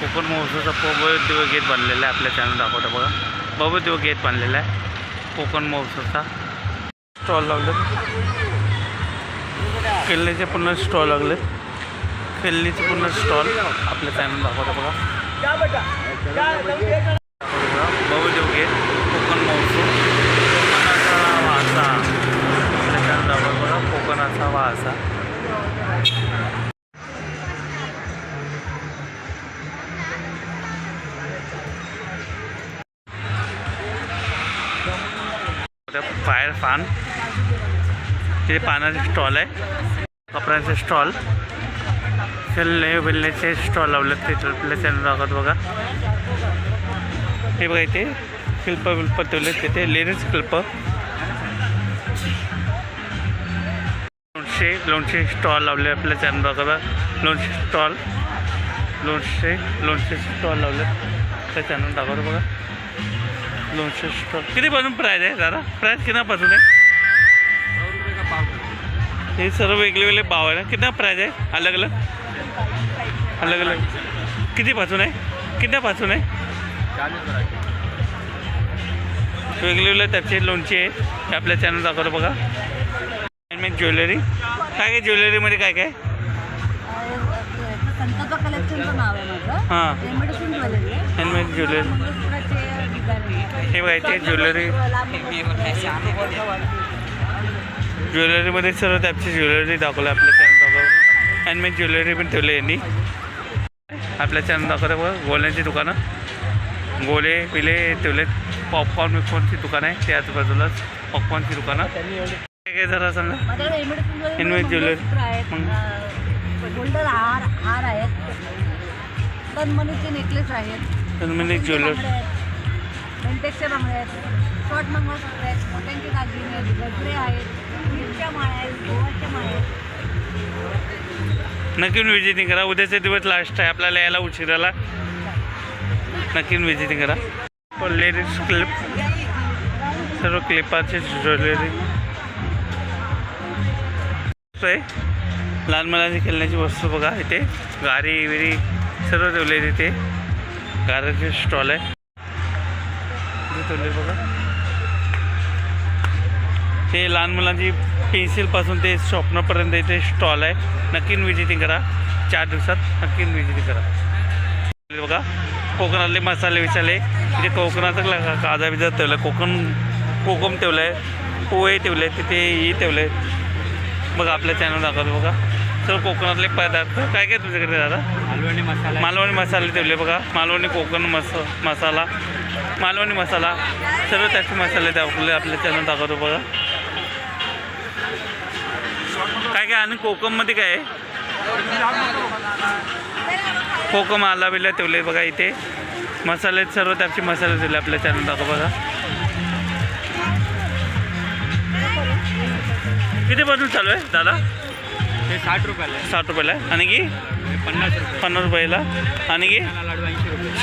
कोकण महोत्सवाचा भव्य गेट बांधलेला आहे आपल्या चॅनल दाखवता बघा. भव्य गेट बांधलेला आहे कोकण महोत्सवचा. स्टॉल लागले. खेळण्याचे पुन्हा स्टॉल लागले. किल्लीचे पुन्हा स्टॉल आपल्या चॅनल दाखवता बघा. भव्य गेट कोकण महोत्सव. कोकणाचा वासा आपल्या चॅनल दाखवता बघा. कोकणाचा वासा फायर पान तिथे पानाचे स्टॉल आहे. कपड्यांचे स्टॉल. खेळणे बिलण्याचे स्टॉल लावले ते आपल्या चॅनल दाखवत बघा. हे बघा इथे शिल्प विल्प ठेवले तिथे लेडीज शिल्प. लोणचे लोणचे स्टॉल लावले आपल्या चॅनल दाखवता लोणचे स्टॉल. लोणचे लोणचे स्टॉल लावले त्या चॅनल दाखवतो बघा. दोनशे स्टॉल कितीपासून प्राईज आहे दादा? प्राईज कितीपासून आहे? हे सर्व वेगळे वेगळे भाव आहे ना. किती प्राईज आहे? अलग अलग? अलग अलग. कितीपासून आहे? कितीपासून आहे? वेगळे वेगळे त्याचे लोणचे आहेत. आपल्या चॅनल दाखवतो बघा. ज्वेलरी काय काय ज्वेलरीमध्ये काय काय? हां. ज्वेलरी हे बघा इथे ज्वेलरी. ज्वेलरीमध्ये सर्व टाईपची ज्वेलरी दाखवलं आपल्या चॅनल दाखव हँडमेड ज्वेलरी पण ठेवली यांनी. आपल्या चॅनल दाखवतं बघा गोल्याची दुकानं. गोले पिले ठेवलेत. पॉपकॉर्न विपकॉर्नची दुकान आहे. त्या आजूबाजूलाच पॉपकॉर्नची दुकानं. काय जरा सांगा. मग? अं, गोल्डन हार हार आहेत. तनमणीचे नेकलेस आहेत. ज्वेलरी बेंटेक्सचे बांगडे आहेत शॉर्ट मंगळसूत्र आहेत मोत्यांचे दागिने आहेत गजरे आहेत मिरच्या माळ्या आहेत गोवाच्या माळ्या आहेत. नक्की विजिटिंग करा. उद्याचे दिवस लास्ट आहे. आपल्याला यायला उशिराला. नक्की विजिटिंग करा. लेडीज क्लिप सर्व क्लिपाचे ज्वेलरी लहान मुलांची खेळण्याची वस्तू बघा. इथे गारी विरी सर्व ठेवले तिथे गाड्याचे स्टॉल आहे. ठेवले बघा. ते लहान मुलांची पेन्सिलपासून ते शॉपनरपर्यंत इथे स्टॉल आहे. नक्की विजिटिंग करा. चार दिवसात नक्की विजिटिंग करा. बघा कोकणातले मसाले विचारले इथे कोकणाचं काजा बिजा ठेवलं आहे कोकण कोकम ठेवलं आहे पोहे ठेवले आहेत तिथे ही ठेवले आहेत बघा आपल्या चॅनल दाखवतो बघा. सर्व कोकणातले पदार्थ. काय काय तुझ्याकडे दादा? मालवणी मसाला मालवणी मसाले ठेवले बघा. मालवणी कोकण मस मसाला. मालवणी मसाला सर्व त्याचे मसाले दाखवले आपल्या चॅनल दाखवतो बघा. काय काय आणि कोकममध्ये काय आहे? कोकम आला बिला ठेवले बघा इथे. मसाले सर्व त्याचे मसाले ठेवले आपल्या चॅनल दाखव बघा. कितीपासून चालू आहे दादा? हे साठ रुपयाला आहे. साठ रुपयाला आणि की? पन्नास पन्नास रुपयाला. आणि की?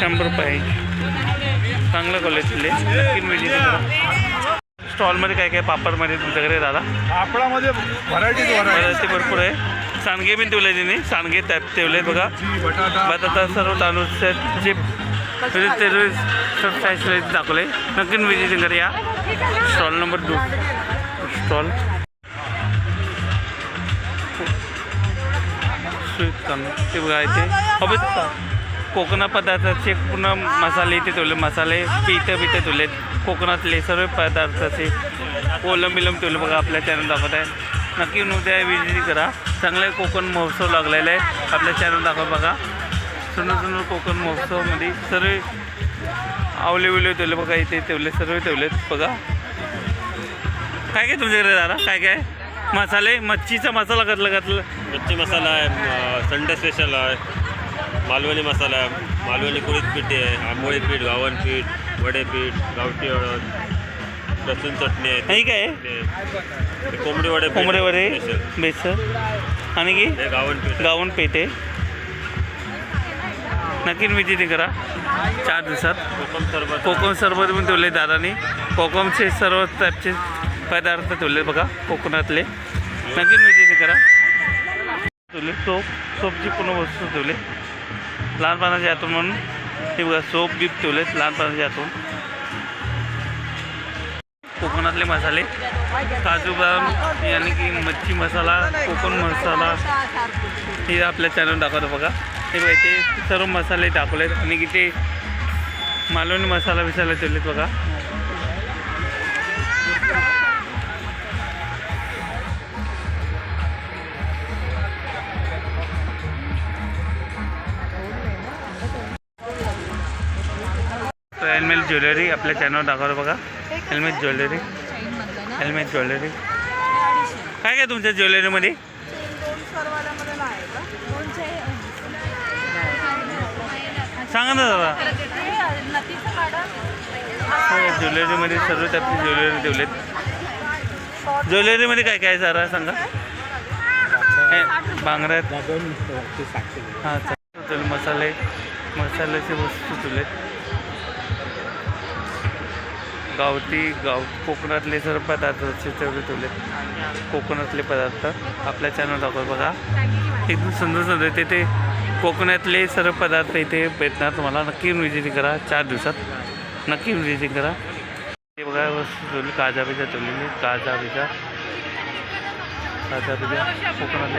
शंभर रुपये. चांगलं नक्की मिळते स्टॉलमध्ये काय काय पापडमध्ये तुमच्याकडे दादा? कापडामध्ये व्हरायटीज व्हरायटी भरपूर आहे. सांडगे पण ठेवले तिने. सांडगे त्यात ठेवले बघा. बटाटा. सर्व तांदूळचे जे दाखवले. नक्की विजिटिंग करा या. स्टॉल नंबर दो स्टॉल स्वीट कॉर्न ते बघा इथे. कोकणा पदार्थाचे पूर्ण मसाले इथे ठेवले. मसाले पिठं बिठं ठेवलेत. कोकणातले सर्व पदार्थाचे कोलम बिलम ठेवले. बघा आपल्या चॅनल दाखवत आहे. नक्की उद्या विजिट करा. चांगले कोकण महोत्सव लागलेला आहे. आपल्या चॅनल दाखवा बघा. सुंदर सुंदर कोकण महोत्सवामध्ये सर्व आवले विले ठेवले. बघा इथे ठेवले सर्व ठेवलेत. बघा. काय काय तुमच्याकडे दादा? काय काय? मसाले? मच्छीचा मसाला घातला घातला. मच्छी मसाला आहे संडे स्पेशल आहे. मालवणी मसाला मालवणी कुळीत पीठ आहे आंबोळी पीठ गावण पीठ वडे पीठ गावठी हळद लसूण चटणी आहे नाही काय ते- ते कोंबडी वडे कोंबडे वडे. बेसन. आणि की? हे गावण पीठ आहे. गावण पेटे नक्की विजिटिंग करा. चार दिवसात. कोकम सरबत. कोकम सरबत पण ठेवले दादानी. कोकमचे सर्व टाईपचे पदार्थ ठेवले बघा कोकणातले. नक्की विजिटिंग करा. ठेवले सोप सोपची पूर्ण वस्तू ठेवले. लहानपणाच्या हातून म्हणून हे बघा सोप बीप ठेवलेत लहानपणाच्या हातून कोकणातले मसाले. काजू बदाम याने की मच्छी मसाला कोकण मसाला हे आपल्या चॅनल दाखवतो बघा. हे बघा ते सर्व मसाले दाखवलेत आणि की ते मालवणी मसाला विसायला ठेवलेत बघा. हेल्मेट ज्वेलरी आपल्या चॅनलवर दाखवतो बघा. हेल्मेट ज्वेलरी हेल्मेट ज्वेलरी काय काय तुमच्या ज्वेलरीमध्ये सांगा ना हो, ज्वेलरीमध्ये सर्व टाईपची ज्वेलरी ठेवलेत. ज्वेलरीमध्ये काय काय जरा सांगा. बांगड्या आहेत. हां चालेल मसाले. मसाल्याचे वस्तू ठेवलेत. गावठी गाव कोकणातले सर्व पदार्थ ठेवले ठेवलेत कोकणातले पदार्थ. आपल्या चॅनल दाखवत बघा. एकदम सुंदर सुंदर. तिथे कोकणातले सर्व पदार्थ इथे भेटणार. तुम्हाला नक्की विजिटिंग करा. चार दिवसात नक्की विजिटिंग करा. ते बघा वस्तू ठेवली काजा पिजा ठेवलेली. काजा पिजा काजा पिजा कोकणातले.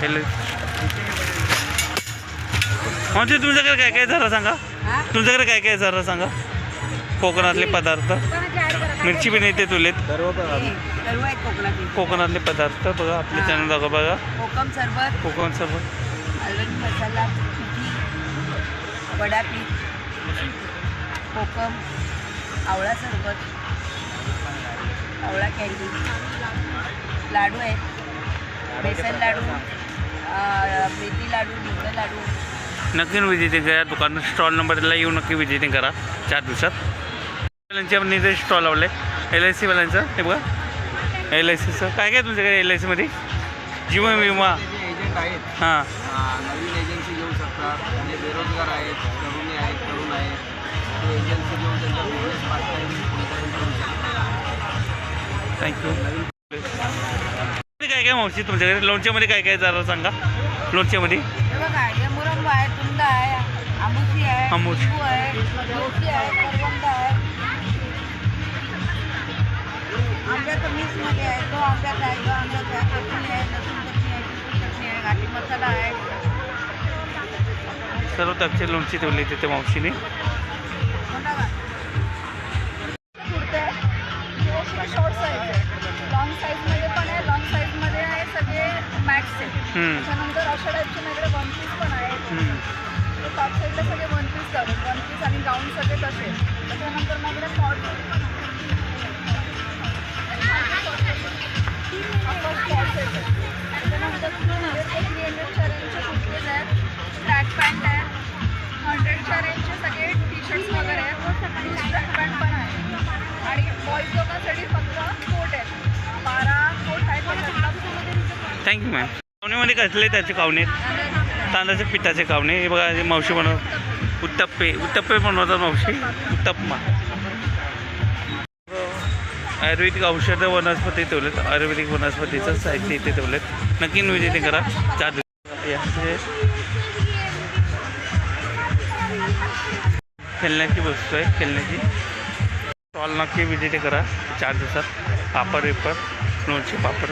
हॅलो म्हणजे तुमच्याकडे काय काय जरा सांगा? तुमच्याकडे काय काय जरा सांगा? कोकणातले पदार्थ. मिरची पण येते तुलेत. सर्व आहेत कोकणातील. कोकणातले पदार्थ बघा आपले चॅनल दाखवा बघा. कोकम सरबत. कोकण सर्व मालवणी मसाला वडापीठ कोकम आवळा सरबत आवळा कॅन्डी लाडू आहेत. बेसन लाडू अं, मेथी लाडू डिंक लाडू. नक्की व्हिजिटिंग करा. दुकान स्टॉल नंबरला येऊन नक्की व्हिजिटिंग करा. चार दिवसात. आपण इथे स्टॉल लावले एल आय सीवाल्यांचं हे बघा. एल आय सीचं काय काय तुमच्याकडे एल आय सीमध्ये जीवन विमा. जे एजंट आहेत हां. आ, नवीन एजन्सी घेऊ शकतात. म्हणजे बेरोजगार आहेत तरुणी आहेत तरुण आहेत. ते एजन्सी घेऊन त्यांचा business part time full time करू शकतात. थँक्यू काय काय मावशी तुमच्याकडे? लोणच्यामध्ये काय काय जरा सांगा. लोणच्यामध्ये? मुरंबा आहे तुंदा आहे आंबुशी आहे आंबूस. लिंबू आहे लोटली आहे करवंद आहे आंब्याचं मिक्समध्ये आहे तो आंब्याचा आहे तो आंब्याचा आहे चटणी आहे लसूण चटणी आहे तिखट चटणी आहे घाटी मसाला आहे सर्व टाईपचे लोणची ठेवली तिथे मावशीने कोणता का? कुर्ते आहे शॉर्ट साईज आहे लॉंग साईजमध्ये पण आहे लॉंग साईजमध्ये आहे सगळे मॅक्स आहे हम्म, त्याच्यानंतर अशा टाईपचे माझ्याकडे वन पीस पण. टॉप साईडला सगळे वन पीस जातात वन पीस आणि गाऊन सगळे तसे. त्याच्यानंतर माझ्याकडे शॉर्ट पण आहे. त्याच्यानंतर थ्री हंड्रेडच्या रेंजचे कुर्तीज आहेत. ट्रॅक पॅन्ट आहे. हंड्रेडच्या रेंजचे सगळे टी शर्ट्स वगैरे आहेत. लूज ट्रॅक पॅन्ट पण आहे. आणि बॉईज लोकांसाठी फक्त कोट आहेत. बारा कोट आहेत. त्याच्यातला थँक्यू मॅम कावणीमध्ये कसले त्याचे कावणे तांदळाच्या पिठाचे कावणे हे बघा मावशी बनव उत्तप्पे. उत्तप्पे बनवतात मावशी. उत्तप्पा आयुर्वेदिक औषधं वनस्पती ठेवलेत. आयुर्वेदिक वनस्पतीचं साहित्य इथे ठेवलेत. नक्की विजिटिंग करा. चार खेळण्याची वस्तू आहे. खेळण्याची. स्टॉल नक्की विजिट करा. चार दिवसात. पापड वेपर लोणचे पापड.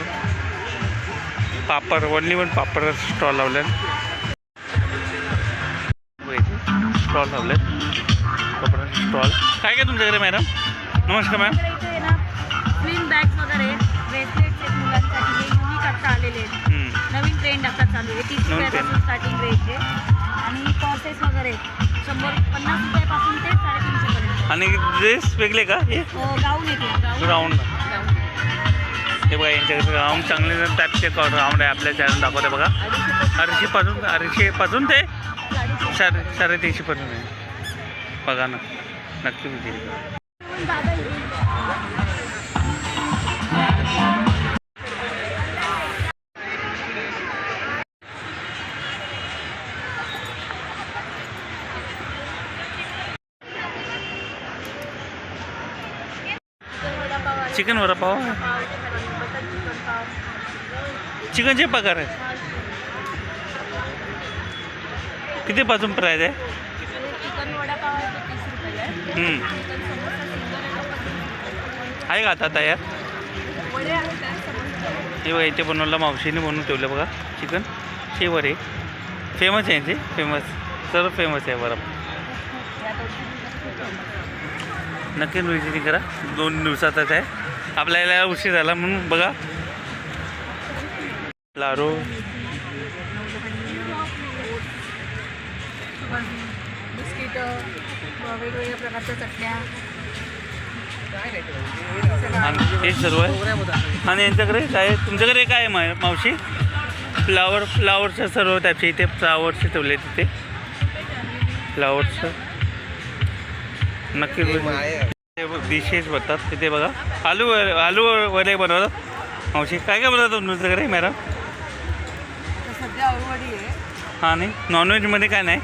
पापड वनली वन पापड स्टॉल लावल्यात स्टॉल लावलेत स्टॉल काय काय तुमच्याकडे मॅडम? नमस्कार मॅम। स्लिम बॅग्स वगैरे ब्रेसलेट्स आहेत मुलांसाठी हे युनिक आता आलेले आहेत हम्म. नवीन ट्रेंड आता चालू आहे तीस नवीन रुपयापासून स्टार्टिंग आणि पर्सेस वगैरे शंभर पन्नास रुपयापासून ते साडेतीनशे पर्यंत। आणि ड्रेस वेगळे का हे? गाऊन येते. गाऊन राऊंड हे बघा यांच्याकडे राऊंड चांगले टाईपचे राऊंड आहे आपल्या चॅनल दाखवते बघा. अडीचशेपासून अडीचशेपासून ते साडे साडेतीनशेपर्यंत आहे बघा ना. नक्की विचार चिकन वडापाव चिकनचे पगार आहे कितीपासून प्राईज आहे? आहे का आता तयार? हे बघा इथे बनवलं मावशीने बनवून ठेवलं बघा चिकन शेवर आहे फेमस आहे ते? फेमस सर्व फेमस आहे दोन नक्की विजिटिंग करा. दोन दिवसातच आहे. आपल्याला उशीर झाला म्हणून बघा. लाडू. वेगवेगळ्या प्रकारच्या चटण्या. आणि हे सर्व आहे. आणि यांच्याकडे काय? तुमच्याकडे काय आहे मा मावशी? फ्लावर फ्लावरचं सर्व त्याचे इथे फ्लावरचे ठेवले तिथे. फ्लावरचं. नक्की डिशेस बनतात. तिथे बघा. आलू व- आलू व- वडे बनवतात. मावशी काय काय बनवतात तुमच्याकडे मॅडम हां नाही? नॉनव्हेजमध्ये काय नाही?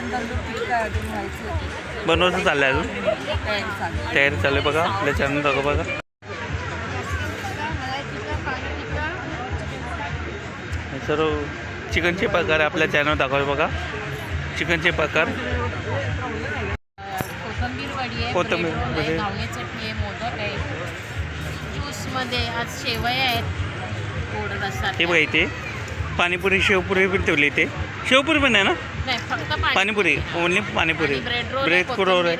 चिकन तंदूर टिक्का आहे अजून व्हायची होती बनवायचं चाललं आहे अजून? तयारी चालू तयारी चालू आहे बघा. आपल्या चॅनल दाखव बघा. हे सर्व चिकनचे प्रकार आपल्या चॅनल दाखव बघा. चिकनचे प्रकार. कोथंबीर वडी आहे कोथिंबीर ब्रेड रोल वडी. आहे घावणे चटणी आहे मोदक आहे. ज्यूसमध्ये आज शेवया आहेत. गोड हे बघा इथे. पाणीपुरी शेवपुरी पण ठेवली इथे. शेवपुरी पण आहे ना? नाही फक्त पाणी- पाणीपुरी. Only panipuri. Bread roll bread कुरोर आहे.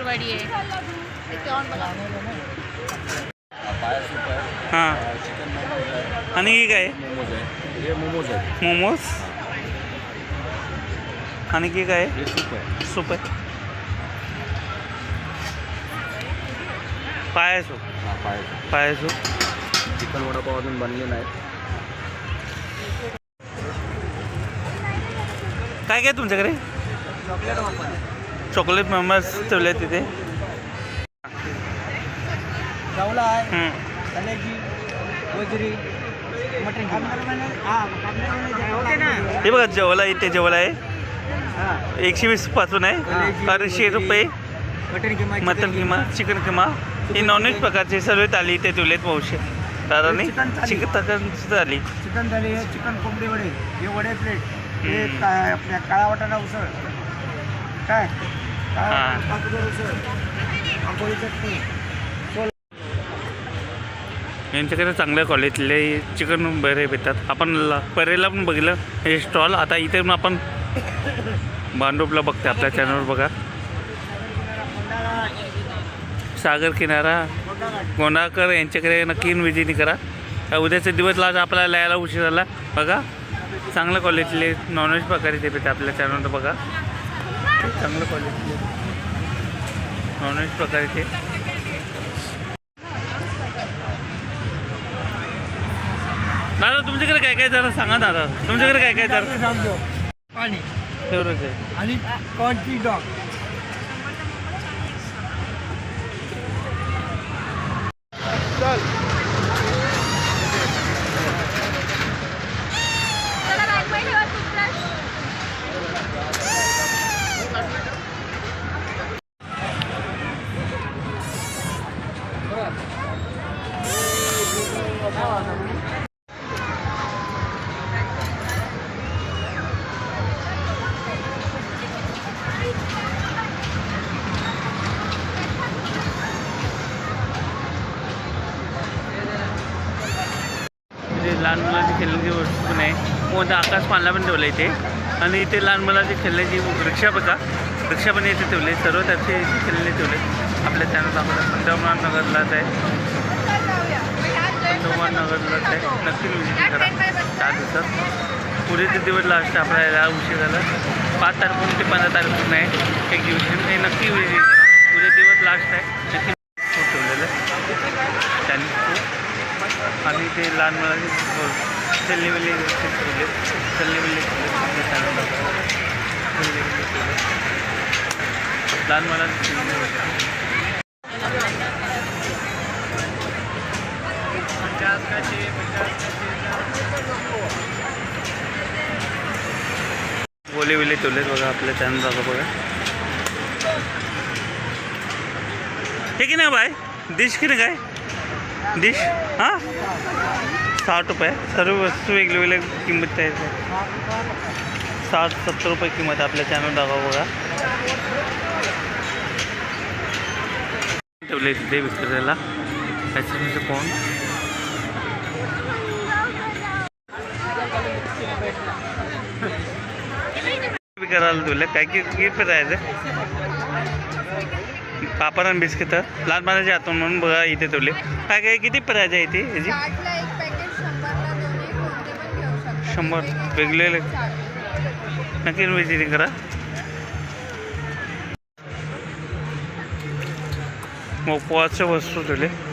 हां. आणि ही काय? मोमोज आहे. हे मोमोज आणि की काय? हे सूप आहे. पाय सूप हा पाय पाय सूप चिकन वडापाव अजून बनले नाही काय काय तुमच्याकडे? चॉकलेट मेंबर्स ठेवले तिथे. जावला आहे मटन हे बघा जेवला इथे जेवला आहे. एकशे वीसपासून आहे. अडीचशे रुपये. मटन किंवा मटन किमा चिकन किमा हे नॉनव्हेज प्रकारचे सर्व थाली इथे ठेवलेत मावशी. दादाने चिकन थाली. चिकन तकन थाली हे चिकन कोंबडी वडे हे वडे प्लेट हे हम्म. का- आपल्या काळा वाटाणा उसळ? काय? काळा. वाटाणा पाच रुपये उसळ. आंबोळी चटणी. यांच्याकडे चांगल्या क्वालिटीले चिकन बरे भेटतात. आपण परेला पण बघितलं. हे स्टॉल आता इथे पण आपण भांडूपला बघते आपल्या चॅनलवर बघा. सागर किनारा गोंडाकर यांच्याकडे नक्की विजिट करा. उद्याचा दिवस लाज आपल्याला यायला उशीर झाला. बघा. चांगल्या क्वालिटीले नॉनव्हेज प्रकारे ते भेटते आपल्या चॅनलवर बघा. चांगलं क्वालिटीले नॉनव्हेज प्रकारे ते. दादा तुमच्याकडे काय काय जरा सांगा दादा. तुमच्याकडे काय काय जरा. पाणी. आहे. आणि कॉन्टी डॉग चला वायफाय ठेवा टूथब्रश इथे लहान मुलांची खेळण्याची वस्तू पण आहे मोठा पण ठेवला इथे. आणि इथे लहान मुलाचे खेळण्याची रिक्षा बघा रिक्षा पण इथे ठेवले. सर्व त्याचे खेळणे ठेवले. आपल्या चॅनल दाखवतात पंजाबराव नगरलाच आहे. पंजाबराव नगरलाच आहे. नक्की विजिट करा. चार दिवसात. पुढे ते दिवस लास्ट आपल्याला उशीर झाला. पाच तारखेपासून ते पंधरा तारखेपासून आहे. एक्झिबिशन हे नक्की विजिट करा. पुढे दिवस लास्ट आहे. नक्की ठेवलेलं आहे त्यांनी खूप आणि ते लहान मुलांचे चलने वाले चलने वाले वेळी मला आपल्या channel लहान गोले विले ठेवलेत बघा आपल्या चॅनल जागा बघा. हे की नाही बाय? डिश की नाही काय? डिश? हां? साठ रुपये. सर्व वस्तू वेगवेगळ्या किंमत आहेत साठ सत्तर रुपये किंमत आहे आपल्या चॅनल दाखवा बघा. ठेवले तिथे विक्रेत्याला त्याच्यामध्ये कोण? करायला तुला काय की किती राहायचं पापड आणि बिस्किट लहान पाण्याचे हातून म्हणून बघा इथे तुले काय काय किती प्राईज आहे इथे? याची? शंभर वेगळेले. नक्की विजिटिंग करा. मग उपवासच्या वस्तू दिले.